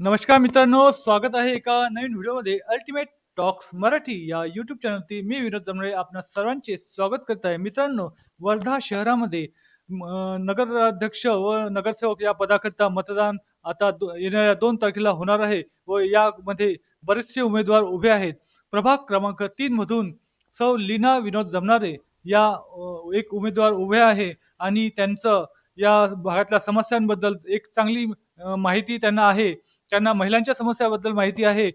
नमस्कार मित्रांनो स्वागत आहे एका नवीन व्हिडिओमध्ये अल्टिमेट टॉक्स मराठी या यूट्यूब चॅनलवरती मी विनोद जमळे आपणा सर्वांचे स्वागत करत आहे. मित्रांनो वर्धा शहरामध्ये नगराध्यक्ष व नगरसेवक या पदाकरता मतदान आता दो, येणाऱ्या दोन तारखेला होणार आहे व यामध्ये बरेचसे उमेदवार उभे आहेत. प्रभाग क्रमांक तीन मधून सौ लीना विनोद जमणारे या एक उमेदवार उभे आहे आणि त्यांचं या भागातल्या समस्यांबद्दल एक चांगली माहिती त्यांना आहे. त्यांना महिलांच्या समस्याबद्दल माहिती आहे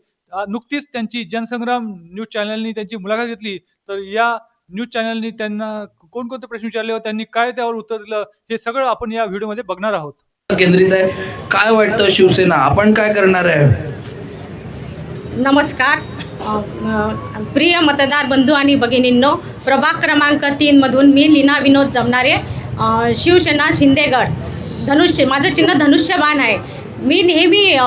नुकतीच त्यांची जनसंग्राम न्यूज चॅनलनी त्यांची मुलाखत घेतली. तर या न्यूज चॅनलनी त्यांना कोणकोणते प्रश्न विचारले व त्यांनी काय त्यावर उत्तर दिलं हे सगळं आपण या व्हिडिओमध्ये बघणार आहोत. केंद्रित आहे. काय वाटतं शिवसेना? आपण काय करणार आहे? नमस्कार. प्रिय मतदार बंधू आणि भगिनींनो प्रभाग क्रमांक तीनमधून मी लीना विनोद जमणारे शिवसेना शिंदेगड. धनुष्य माझं चिन्ह धनुष्यबाण आहे. मी नेहमी अ,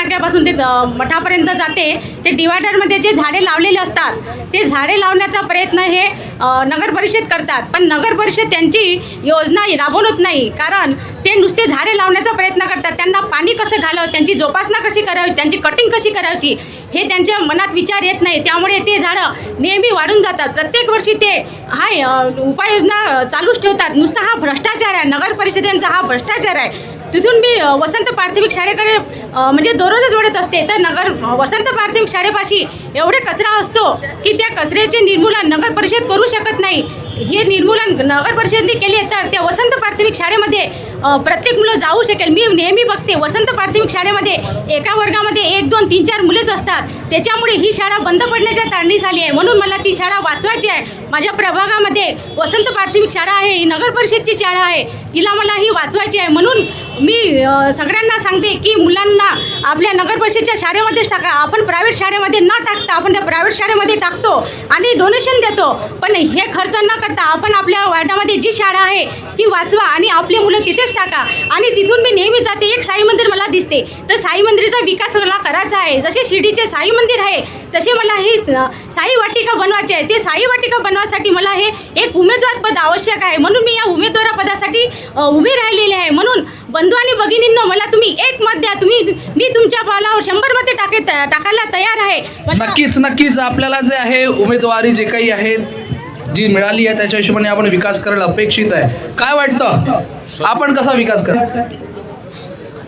ते मठापर्यंत जाते. ते डिवायडरमध्ये जे झाडे लावलेले असतात ते झाडे लावण्याचा प्रयत्न हे नगर परिषद करतात. पण नगर परिषद त्यांची योजना राबवत नाही. कारण ते नुसते झाडे लावण्याचा प्रयत्न करतात. त्यांना पाणी कसं घालावं त्यांची जोपासना कशी करावी त्यांची कटिंग कशी करायची हे त्यांच्या मनात विचार येत नाही. त्यामुळे ते झाडं नेहमी वाढून जातात. प्रत्येक वर्षी ते हा उपाययोजना चालूच ठेवतात. नुसता हा भ्रष्टाचार आहे. नगर परिषदेंचा हा भ्रष्टाचार आहे. तिथून मी वसंत प्राथमिक शाळेकडे म्हणजे दररोजच वळत असते. तर नगर वसंत प्राथमिक शाळेपाशी एवढे कचरा असतो की त्या कचऱ्याचे निर्मूलन नगर परिषद करू शकत नाही. हे निर्मूलन नगर परिषदने केले तर त्या वसंत प्राथमिक शाळेमध्ये प्रत्येक मुलं जाऊ शकेल. मी नेहमी बघते वसंत प्राथमिक शाळेमध्ये एका वर्गामध्ये एक दोन तीन चार मुलेच असतात. त्याच्यामुळे ही शाळा बंद पडण्याच्या तारणीस आली आहे. म्हणून मला ती शाळा वाचवायची आहे. माझ्या प्रभागामध्ये वसंत प्राथमिक शाळा आहे ही नगर परिषदची शाळा आहे. तिला मला ही वाचवायची आहे. म्हणून मी सगळ्यांना सांगते की मुलांना आपल्या नगर परिषदच्या शाळेमध्येच टाका. आपण प्रायव्हेट शाळेमध्ये न टाकता आपण त्या प्रायव्हेट शाळेमध्ये टाकतो आणि डोनेशन देतो. पण हे खर्च न करता आपण आपल्या वार्डामध्ये जी शाळा आहे ती वाचवा आणि आपली मुलं तिथेच टाका. आणि तिथून मी नेहमी जाते. एक साई मंदिर मला दिसते. तर साई मंदिराचा विकास मला करायचा आहे. जसे शिर्डीचे साई मंदिर आहे तसे मला हे साई वाटिका बनवायची आहे. ते साई वाटिका बनवासाठी मला हे एक उमेदवार पद आवश्यक आहे. म्हणून मी या उमेदवार पदासाठी उभी राहिलेले आहे. म्हणून बंधू आणि भगिनींनो मला तुम्ही एक मत द्या. तुम्ही मी तुमच्या पावलावर शंभरमध्ये टाके टाकायला तयार आहे. मला- नक्कीच नक्कीच. आपल्याला जे आहे उमेदवारी जे काही आहे जी मिळाली आहे त्याच्या हिशोबाने आपण विकास करायला अपेक्षित आहे. काय वाटतं? आपण कसा विकास करा?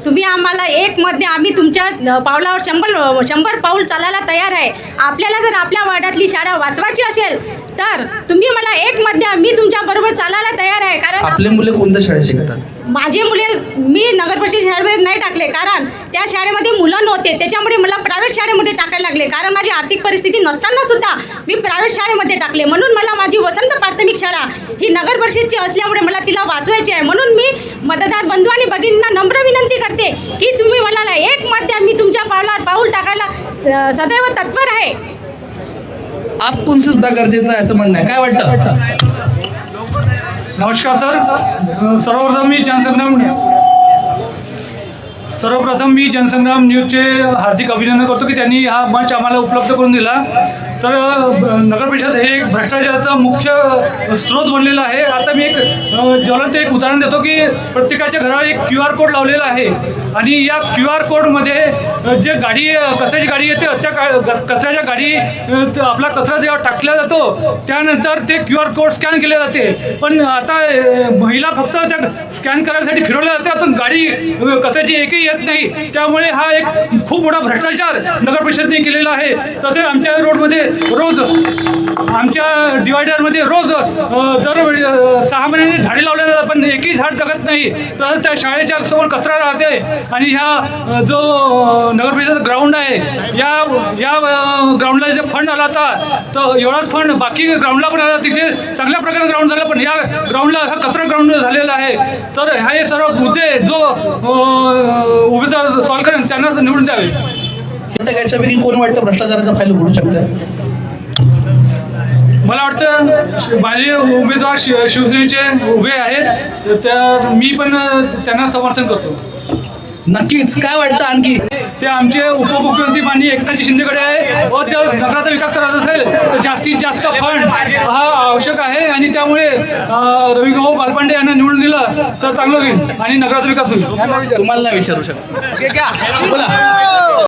तुम्ही आम्हाला एक मध्ये आम्ही तुमच्या अ, पावलावर शंभर शंभर पाऊल चालायला तयार आहे. आपल्याला जर आपल्या वार्डातली शाळा वाचवायची असेल तर तुम्ही मला एक मध्ये मी तुमच्या बरोबर चालायला तयार आहे. कारण आपले मुले कोणत्या शाळेत शिकतात? माझे मुले मी नगर परिषद शाळेमध्ये नाही टाकले कारण त्या शाळेमध्ये मुलं नव्हते. त्याच्यामुळे मला प्रायव्हेट शाळेमध्ये टाकायला लागले. कारण माझी आर्थिक परिस्थिती नसताना सुद्धा मी प्रायव्हेट शाळेमध्ये टाकले. म्हणून मला माझी वसंत प्राथमिक शाळा ही नगर परिषदची असल्यामुळे मला तिला वाचवायची आहे. म्हणून मी मतदार बंधू आणि भगिनींना नम्र विनंती करते की तुम्ही मला एक मत द्या. मी तुमच्या पावलावर पाऊल टाकायला स- सदैव तत्पर आहे. आपण सुद्धा गरजेचं आहे असं म्हणणं आहे. काय वाटतं? नमस्कार सर. सर्वप्रथम मी जनसंग्राम सर्वप्रथम मी जनसंग्राम न्यूजचे हार्दिक अभिनंदन करतो की त्यांनी हा मंच आम्हाला उपलब्ध करून दिला. तर नगरपरिषद नगर परिषद हे एक भ्रष्टाचाराचा मुख्य स्रोत बनलेला आहे. आता मी एक अ, ज्वलंत एक उदाहरण देतो की प्रत्येकाच्या घरावर एक क्यू आर कोड लावलेला आहे. आणि या क्यू आर कोडमध्ये जे गाडी कचऱ्याची गाडी येते त्या का- कचऱ्याच्या गाडी आपला कचरा जेव्हा टाकला जातो त्यानंतर ते क्यू आर कोड स्कॅन केले जाते. पण आता महिला फक्त त्या स्कॅन करायसाठी फिरवल्या जातात पण गाडी कचऱ्याची एकही येत नाही. त्यामुळे हा एक खूप मोठा भ्रष्टाचार नगर परिषदेने केलेला आहे. तसेच आमच्या रोडमध्ये रोज आमच्या डिवायडरमध्ये रोज दर सहा महिन्याने झाडे लावले जातात पण एकही झाड जगत नाही. तसंच त्या शाळेच्या समोर कचरा राहते आणि ह्या जो अ, नगर परिषद ग्राउंड आहे या या ग्राउंडला जे फंड आला होता तर एवढाच फंड बाकी ग्राउंडला पण आला तिथे चांगल्या प्रकारे ग्राउंड झालं पण या ग्राउंडला असा कचरा ग्राउंड झालेला आहे. तर हे सर्व मुद्दे जो अ, उमेदवार सॉल्व करेन त्यांनाच निवडून द्यावे. आता याच्यापैकी कोण वाटतं भ्रष्टाचाराचा फायदा उघडू शकतं मला वाटतं माझे उमेदवार शि शिवसेनेचे उभे आहेत तर मी पण त्यांना समर्थन करतो. नक्कीच. काय वाटतं आणखी? ते आमचे उपमुख्यमंत्री माननीय एकनाथजी शिंदेकडे आहे. व जर नगराचा विकास करायचा असेल तर जास्तीत जास्त फंड हा आवश्यक आहे आणि त्यामुळे रविभाऊ बालपांडे यांना निवडून दिलं तर चांगलं होईल आणि नगराचा विकास होईल. तुम्हाला नाही विचारू शकत. बोला.